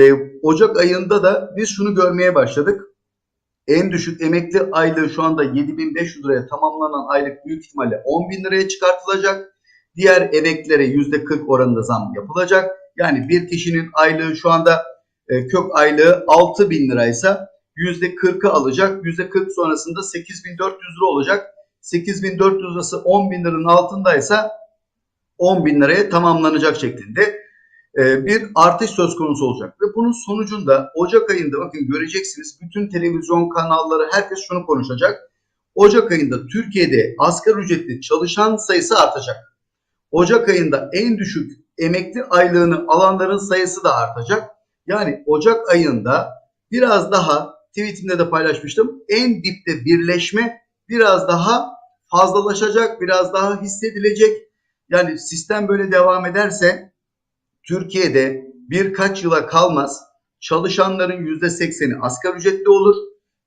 E, Ocak ayında da biz şunu görmeye başladık. En düşük emekli aylığı şu anda 7500 liraya tamamlanan aylık büyük ihtimalle 10 bin liraya çıkartılacak. Diğer emeklilere %40 oranında zam yapılacak. Yani bir kişinin aylığı şu anda e, kök aylığı 6 bin liraysa %40'ı alacak. %40 sonrasında 8400 lira olacak. 8400 lirası 10 bin liranın altındaysa 10 bin liraya tamamlanacak şeklinde bir artış söz konusu olacak. Ve bunun sonucunda Ocak ayında bakın göreceksiniz bütün televizyon kanalları herkes şunu konuşacak. Ocak ayında Türkiye'de asgari ücretli çalışan sayısı artacak. Ocak ayında en düşük emekli aylığını alanların sayısı da artacak. Yani Ocak ayında biraz daha tweetimde de paylaşmıştım. En dipte birleşme biraz daha fazlalaşacak, biraz daha hissedilecek. Yani sistem böyle devam ederse Türkiye'de birkaç yıla kalmaz çalışanların yüzde sekseni asgari ücretli olur.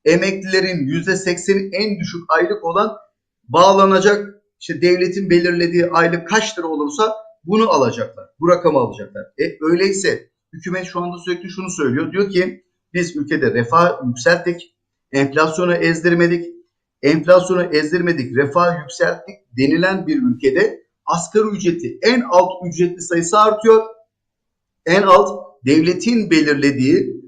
Emeklilerin yüzde sekseni en düşük aylık olan bağlanacak. İşte devletin belirlediği aylık kaç lira olursa bunu alacaklar. Bu rakamı alacaklar. E, öyleyse hükümet şu anda sürekli şunu söylüyor. Diyor ki biz ülkede refah yükselttik. Enflasyonu ezdirmedik. Enflasyonu ezdirmedik. Refah yükselttik denilen bir ülkede asgari ücreti en alt ücretli sayısı artıyor. En alt devletin belirlediği,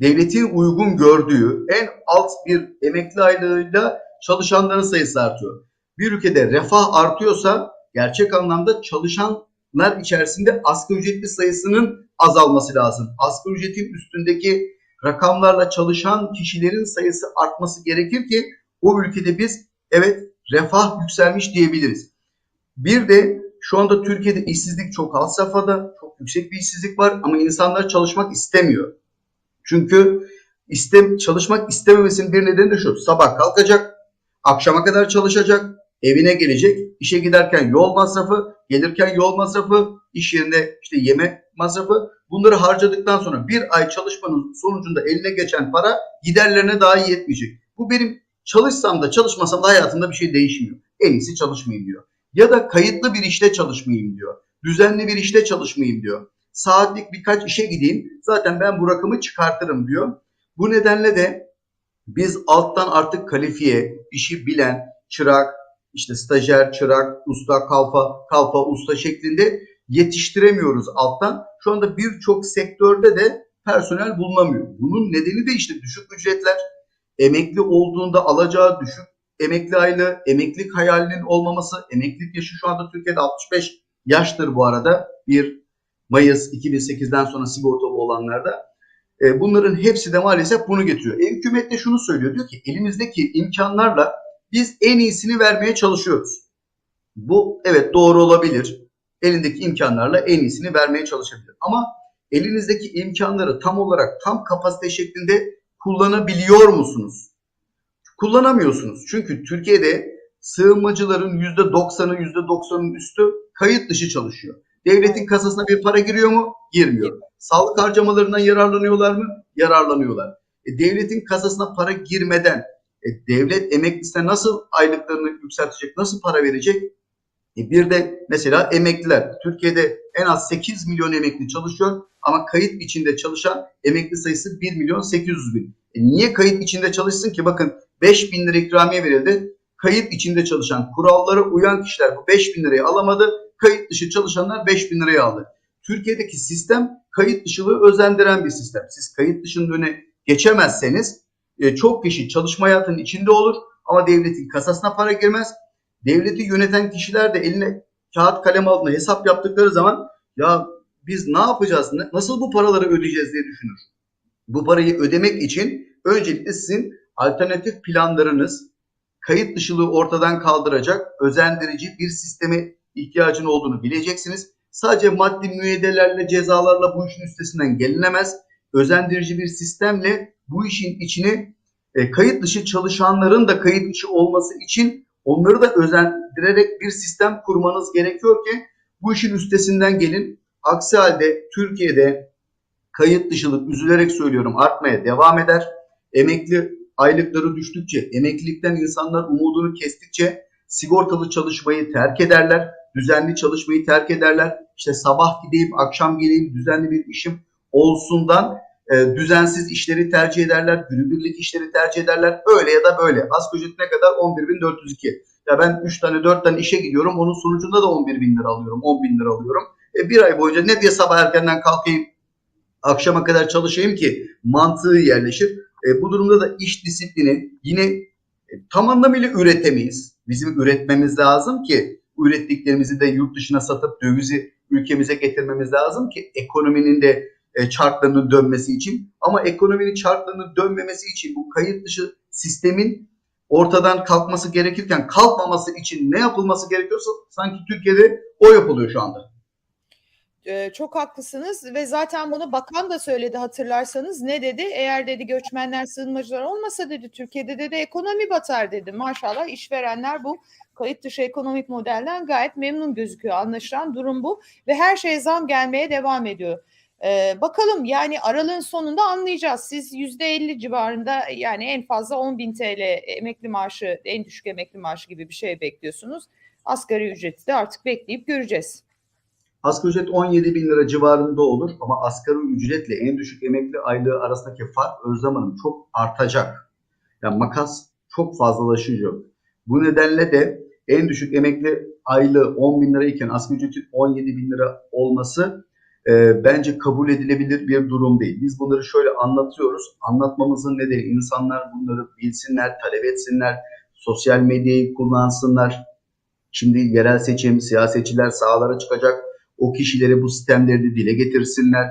devletin uygun gördüğü en alt bir emekli aylığıyla çalışanların sayısı artıyor. Bir ülkede refah artıyorsa gerçek anlamda çalışanlar içerisinde asgari ücretli sayısının azalması lazım. Asgari ücretin üstündeki rakamlarla çalışan kişilerin sayısı artması gerekir ki o ülkede biz evet refah yükselmiş diyebiliriz. Bir de şu anda Türkiye'de işsizlik çok alt safhada, çok yüksek bir işsizlik var ama insanlar çalışmak istemiyor. Çünkü istem, çalışmak istememesinin bir nedeni de şu. Sabah kalkacak, akşama kadar çalışacak, evine gelecek, işe giderken yol masrafı, gelirken yol masrafı, iş yerinde işte yeme masrafı. Bunları harcadıktan sonra bir ay çalışmanın sonucunda eline geçen para giderlerine dahi yetmeyecek. Bu benim çalışsam da çalışmasam da hayatımda bir şey değişmiyor. En iyisi çalışmayayım diyor. Ya da kayıtlı bir işte çalışmayayım diyor. Düzenli bir işte çalışmayayım diyor. Saatlik birkaç işe gideyim. Zaten ben bu rakamı çıkartırım diyor. Bu nedenle de biz alttan artık kalifiye, işi bilen, çırak, işte stajyer, çırak, usta, kalfa, kalfa, usta şeklinde yetiştiremiyoruz alttan. Şu anda birçok sektörde de personel bulunamıyor. Bunun nedeni de işte düşük ücretler, emekli olduğunda alacağı düşük emekli aylığı, emeklilik hayalinin olmaması, emeklilik yaşı şu anda Türkiye'de 65 yaştır bu arada. 1 Mayıs 2008'den sonra sigortalı olanlarda. E, bunların hepsi de maalesef bunu getiriyor. E, hükümet de şunu söylüyor. Diyor ki elimizdeki imkanlarla biz en iyisini vermeye çalışıyoruz. Bu evet doğru olabilir. Elindeki imkanlarla en iyisini vermeye çalışabilir. Ama elinizdeki imkanları tam olarak tam kapasite şeklinde kullanabiliyor musunuz? Kullanamıyorsunuz. Çünkü Türkiye'de sığınmacıların %90'ı %90'ın üstü kayıt dışı çalışıyor. Devletin kasasına bir para giriyor mu? Girmiyor. Sağlık harcamalarından yararlanıyorlar mı? Yararlanıyorlar. E, devletin kasasına para girmeden e, devlet emeklisine nasıl aylıklarını yükseltecek, nasıl para verecek? E, bir de mesela emekliler. Türkiye'de en az 8 milyon emekli çalışıyor ama kayıt içinde çalışan emekli sayısı 1 milyon 800 bin. E, niye kayıt içinde çalışsın ki? Bakın 5 bin lira ikramiye verildi. Kayıt içinde çalışan, kurallara uyan kişiler bu 5 bin lirayı alamadı. Kayıt dışı çalışanlar 5 bin lirayı aldı. Türkiye'deki sistem kayıt dışılığı özendiren bir sistem. Siz kayıt dışının önüne geçemezseniz e, çok kişi çalışma hayatının içinde olur ama devletin kasasına para girmez. Devleti yöneten kişiler de eline kağıt kalem altına hesap yaptıkları zaman ya biz ne yapacağız, nasıl bu paraları ödeyeceğiz diye düşünür. Bu parayı ödemek için öncelikle sizin alternatif planlarınız kayıt dışılığı ortadan kaldıracak özendirici bir sisteme ihtiyacın olduğunu bileceksiniz. Sadece maddi müeyyidelerle, cezalarla bu işin üstesinden gelinemez. Özendirici bir sistemle bu işin içine e, kayıt dışı çalışanların da kayıt dışı olması için onları da özendirerek bir sistem kurmanız gerekiyor ki bu işin üstesinden gelin. Aksi halde Türkiye'de kayıt dışılık üzülerek söylüyorum artmaya devam eder. Emekli aylıkları düştükçe, emeklilikten insanlar umudunu kestikçe sigortalı çalışmayı terk ederler, düzenli çalışmayı terk ederler. İşte sabah gideyim, akşam geleyim, düzenli bir işim olsundan e, düzensiz işleri tercih ederler, günübirlik işleri tercih ederler. Öyle ya da böyle. Asgari ücret ne kadar? 11.402. Ya ben 3 tane 4 tane işe gidiyorum. Onun sonucunda da 11 bin lira alıyorum. 10 bin lira alıyorum. E, bir ay boyunca ne diye sabah erkenden kalkayım akşama kadar çalışayım ki mantığı yerleşir. E, bu durumda da iş disiplini yine e, tam anlamıyla üretemeyiz. Bizim üretmemiz lazım ki ürettiklerimizi de yurt dışına satıp dövizi ülkemize getirmemiz lazım ki ekonominin de e, çarklarının dönmesi için. Ama ekonominin çarklarının dönmemesi için bu kayıt dışı sistemin ortadan kalkması gerekirken kalkmaması için ne yapılması gerekiyorsa sanki Türkiye'de o yapılıyor şu anda. Ee, çok haklısınız ve zaten bunu bakan da söyledi hatırlarsanız ne dedi? Eğer dedi göçmenler sığınmacılar olmasa dedi Türkiye'de dedi ekonomi batar dedi. Maşallah işverenler bu kayıt dışı ekonomik modelden gayet memnun gözüküyor. Anlaşılan durum bu ve her şeye zam gelmeye devam ediyor. Ee, bakalım yani aralığın sonunda anlayacağız. Siz %50 civarında yani en fazla 10 bin TL emekli maaşı, en düşük emekli maaşı gibi bir şey bekliyorsunuz. Asgari ücreti de artık bekleyip göreceğiz. Asgari ücret 17 bin lira civarında olur ama asgari ücretle en düşük emekli aylığı arasındaki fark Özlem Hanım çok artacak. Yani makas çok fazlalaşacak. Bu nedenle de en düşük emekli aylığı 10 bin lira iken asgari ücretin 17 bin lira olması e, bence kabul edilebilir bir durum değil. Biz bunları şöyle anlatıyoruz. Anlatmamızın nedeni insanlar bunları bilsinler, talep etsinler, sosyal medyayı kullansınlar. Şimdi yerel seçim, siyasetçiler sahalara çıkacak. O kişileri bu sistemleri dile getirsinler.